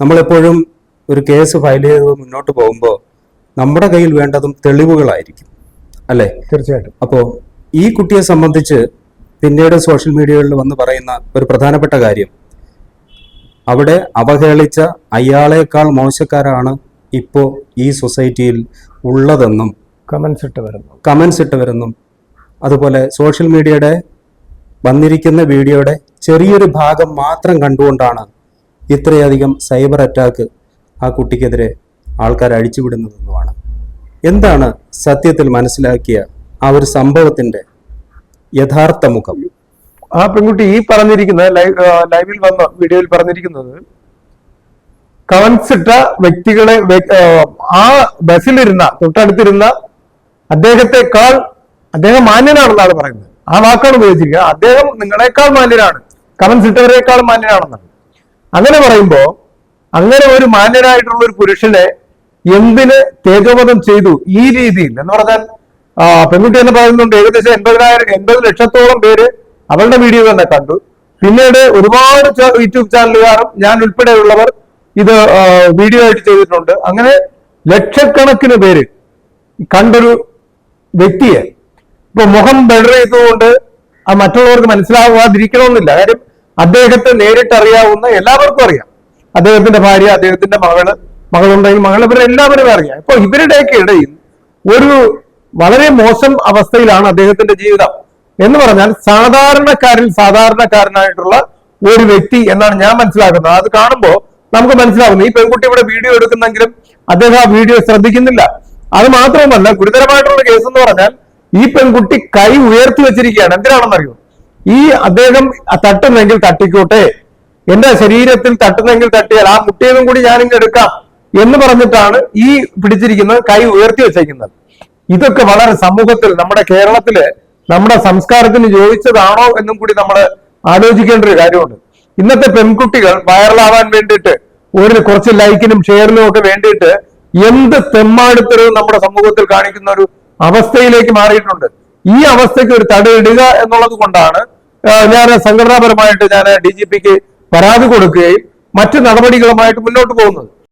നമ്മളെപ്പോഴും ഒരു case file ചെയ്ത് മുന്നോട്ട് പോകുമ്പോൾ നമ്മുടെ കയ്യിൽ വേണ്ടതും തെളിവുകളായിരിക്കും. അല്ലേ? തീർച്ചയായിട്ടും. അപ്പോൾ ഈ കുട്ടിയെ സംബന്ധിച്ച് പിന്നീട് സോഷ്യൽ മീഡിയകളിൽ വന്ന് പറയുന്ന ഒരു പ്രധാനപ്പെട്ട കാര്യം. അവിടെ അവഹേളിച്ച അയാളേക്കാൾ മോശക്കാരാണ് ഇപ്പോൾ ഈ സൊസൈറ്റിയിൽ ഉള്ളതെന്നും കമൻസ് ഇട്ട് വരുന്നു. കമൻസ് ഇട്ട് വരുന്നും. അതുപോലെ സോഷ്യൽ മീഡിയയുടെ വന്നിരിക്കുന്ന വീഡിയോയുടെ ചെറിയൊരു ഭാഗം മാത്രം കണ്ടുകൊണ്ടാണ് ഇത്രയധികം സൈബർ അറ്റാക്ക് ആ കുട്ടിക്കെതിരെ ആൾക്കാർ അഴിച്ചുവിടുന്നതെന്നുമാണ്. എന്താണ് സത്യത്തിൽ മനസ്സിലാക്കിയ ആ ഒരു സംഭവത്തിന്റെ യഥാർത്ഥ മുഖം? ആ പെൺകുട്ടി ഈ പറഞ്ഞിരിക്കുന്ന ലൈവിൽ വന്ന വീഡിയോയിൽ പറഞ്ഞിരിക്കുന്നത് കമന്റ്സ് ഇട്ട വ്യക്തികളെ ആ, ബസ്സിലിരുന്ന തൊട്ടടുത്തിരുന്ന അദ്ദേഹത്തെക്കാൾ അദ്ദേഹം മാന്യനാണെന്നാണ് പറയുന്നത്. ആ വാക്കാണ് ഉപയോഗിച്ചിരിക്കുക. അദ്ദേഹം നിങ്ങളെക്കാൾ മാന്യനാണ്. കമന്റ്സ് ഇട്ടവരെക്കാൾ മാന്യനാണെന്നാണ്. അങ്ങനെ പറയുമ്പോ അങ്ങനെ ഒരു മാന്യനായിട്ടുള്ള ഒരു പുരുഷനെ എന്തിന് തേജവധം ചെയ്തു ഈ രീതിയിൽ എന്ന് പറഞ്ഞാൽ പെൺകുട്ടി എന്ന് പറയുന്നുണ്ട് ഏകദേശം എൺപതിനായിരം എൺപത് ലക്ഷത്തോളം പേര് അവളുടെ വീഡിയോ തന്നെ കണ്ടു. പിന്നീട് ഒരുപാട് യൂട്യൂബ് ചാനലുകാരും ഞാൻ ഉൾപ്പെടെയുള്ളവർ ഇത് വീഡിയോ ആയിട്ട് ചെയ്തിട്ടുണ്ട്. അങ്ങനെ ലക്ഷക്കണക്കിന് പേര് കണ്ടൊരു വ്യക്തിയെ. ഇപ്പൊ മുഖം ബെഡർ ചെയ്തുകൊണ്ട് മറ്റുള്ളവർക്ക് മനസ്സിലാവാതിരിക്കണമെന്നില്ല. കാര്യം അദ്ദേഹത്തെ നേരിട്ടറിയാവുന്ന എല്ലാവർക്കും അറിയാം. അദ്ദേഹത്തിന്റെ ഭാര്യ അദ്ദേഹത്തിന്റെ മകൾ മകളുണ്ടെങ്കിൽ മകൾ ഇവരെല്ലാവരും അറിയാം. ഇപ്പൊ ഇവരുടെയൊക്കെ ഇടയിൽ ഒരു വളരെ മോശം അവസ്ഥയിലാണ് അദ്ദേഹത്തിന്റെ ജീവിതം. എന്ന് പറഞ്ഞാൽ സാധാരണക്കാരിൽ സാധാരണക്കാരനായിട്ടുള്ള ഒരു വ്യക്തി എന്നാണ് ഞാൻ മനസ്സിലാക്കുന്നത്. അത് കാണുമ്പോൾ നമുക്ക് മനസ്സിലാവുന്നു. ഈ പെൺകുട്ടി ഇവിടെ വീഡിയോ എടുക്കുന്നെങ്കിലും അദ്ദേഹം ആ വീഡിയോ ശ്രദ്ധിക്കുന്നില്ല. അത് മാത്രവുമല്ല ഗുരുതരമായിട്ടുള്ള കേസ് എന്ന് പറഞ്ഞാൽ ഈ പെൺകുട്ടി കൈ ഉയർത്തി വെച്ചിരിക്കുകയാണ്. എന്തിനാണെന്നറിയോ? ഈ അദ്ദേഹം തട്ടുന്നെങ്കിൽ തട്ടിക്കോട്ടെ. എന്റെ ശരീരത്തിൽ തട്ടുന്നെങ്കിൽ തട്ടിയാൽ ആ മുട്ടിയതും കൂടി ഞാനിങ്ങ് എടുക്കാം എന്ന് പറഞ്ഞിട്ടാണ് ഈ പിടിച്ചിരിക്കുന്നത് കൈ ഉയർത്തി വെച്ചേക്കുന്നത്. ഇതൊക്കെ വളരെ സമൂഹത്തിൽ നമ്മുടെ കേരളത്തിൽ നമ്മുടെ സംസ്കാരത്തിന് യോജിച്ചതാണോ എന്നും കൂടി നമ്മൾ ആലോചിക്കേണ്ട ഒരു കാര്യമുണ്ട്. ഇന്നത്തെ പെൺകുട്ടികൾ വൈറലാവാൻ വേണ്ടിയിട്ട് ഒരു കുറച്ച് ലൈക്കിനും ഷെയറിനും ഒക്കെ വേണ്ടിയിട്ട് എന്ത് തെമ്മാടുത്തരവും നമ്മുടെ സമൂഹത്തിൽ കാണിക്കുന്ന ഒരു അവസ്ഥയിലേക്ക് മാറിയിട്ടുണ്ട്. ഈ അവസ്ഥയ്ക്ക് ഒരു തടയിടുക എന്നുള്ളത് കൊണ്ടാണ് ഞാൻ സംഘടനാപരമായിട്ട് ഞാൻ ഡി ജി പിക്ക് പരാതി കൊടുക്കുകയും മറ്റു നടപടികളുമായിട്ട് മുന്നോട്ട് പോകുന്നത്.